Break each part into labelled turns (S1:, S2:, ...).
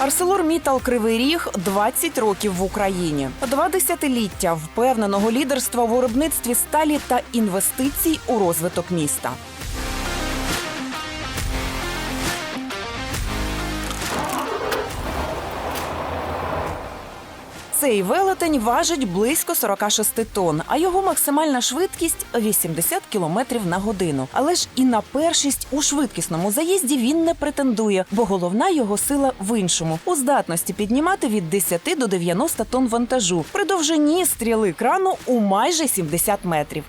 S1: ArcelorMittal Кривий Ріг 20 років в Україні. Два десятиліття впевненого лідерства в виробництві сталі та інвестицій у розвиток міста. Цей велетень важить близько 46 тонн, а його максимальна швидкість 80 км на годину. Але ж і на першість у швидкісному заїзді він не претендує, бо головна його сила в іншому у здатності піднімати від 10 до 90 тонн вантажу при довжині стріли крану у майже 70 метрів.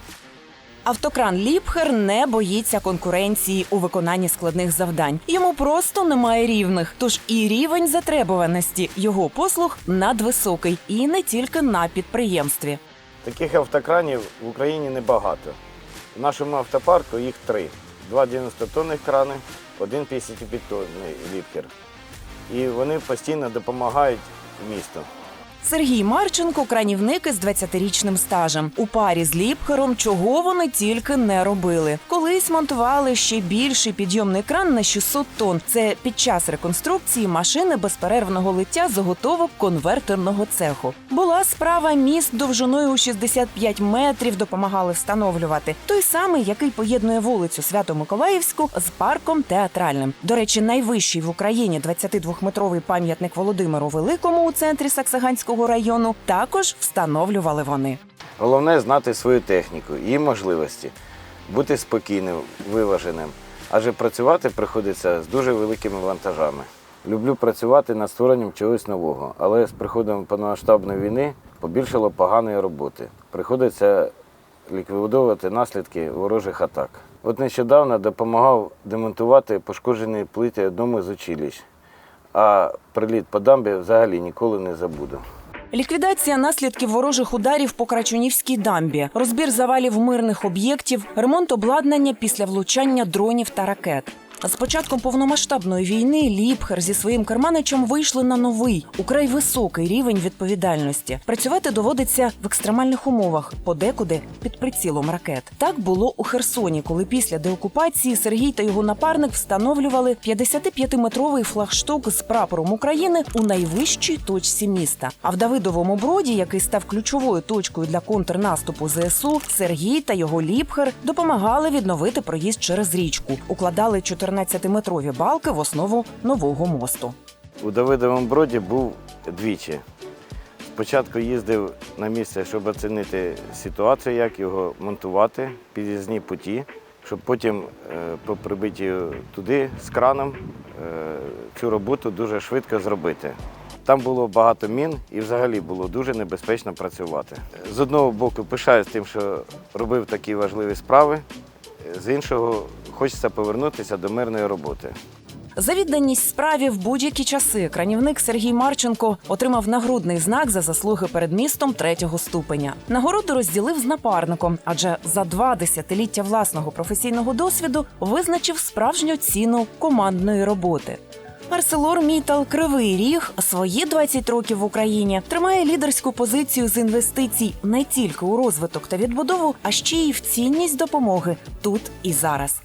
S1: Автокран Ліпхер не боїться конкуренції у виконанні складних завдань. Йому просто немає рівних. Тож і рівень затребуваності його послуг надвисокий, і не тільки на підприємстві.
S2: Таких автокранів в Україні небагато. В нашому автопарку їх три: два 90-тонних крани, один 55-тонний ліпкер. І вони постійно допомагають місту.
S1: Сергій Марченко кранівник із 20-річним стажем. У парі з Ліпхером чого вони тільки не робили. Колись монтували ще більший підйомний кран на 600 тонн. Це під час реконструкції машини безперервного лиття заготовок конвертерного цеху. Була справа міст довжиною у 65 метрів допомагали встановлювати. Той самий, який поєднує вулицю Свято-Миколаївську з парком театральним. До речі, найвищий в Україні 22-метровий пам'ятник Володимиру Великому у центрі Саксаганського району також встановлювали вони.
S2: Головне знати свою техніку, її можливості, бути спокійним, виваженим. Адже працювати приходиться з дуже великими вантажами. Люблю працювати над створенням чогось нового, але з приходом повномасштабної війни побільшало поганої роботи. Приходиться ліквідовувати наслідки ворожих атак. От нещодавно допомагав демонтувати пошкоджені плити одному з училищ, а приліт по дамбі взагалі ніколи не забуду.
S1: Ліквідація наслідків ворожих ударів по Крачунівській дамбі, розбір завалів мирних об'єктів, ремонт обладнання після влучання дронів та ракет. З початком повномасштабної війни Ліпхер зі своїм керманичем вийшли на новий, украй високий рівень відповідальності. Працювати доводиться в екстремальних умовах, подекуди під прицілом ракет. Так було у Херсоні, коли після деокупації Сергій та його напарник встановлювали 55-метровий флагшток з прапором України у найвищій точці міста. А в Давидовому броді, який став ключовою точкою для контрнаступу ЗСУ, Сергій та його Ліпхер допомагали відновити проїзд через річку, укладали 14-метрові балки в основу нового мосту.
S2: У Давидовому броді був двічі. Спочатку їздив на місце, щоб оцінити ситуацію, як його монтувати, під'їзні путі, щоб потім е, по прибиттю туди з краном е, цю роботу дуже швидко зробити. Там було багато мін і взагалі було дуже небезпечно працювати. З одного боку, пишаюсь тим, що робив такі важливі справи, з іншого хочеться повернутися до мирної роботи.
S1: За відданість справі в будь-які часи кранівник Сергій Марченко отримав нагрудний знак за заслуги перед містом третього ступеня. Нагороду розділив з напарником, адже за два десятиліття власного професійного досвіду визначив справжню ціну командної роботи. ArcelorMittal Кривий Ріг свої 20 років в Україні тримає лідерську позицію з інвестицій не тільки у розвиток та відбудову, а ще й в цінність допомоги тут і зараз.